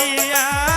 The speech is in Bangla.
দিয়া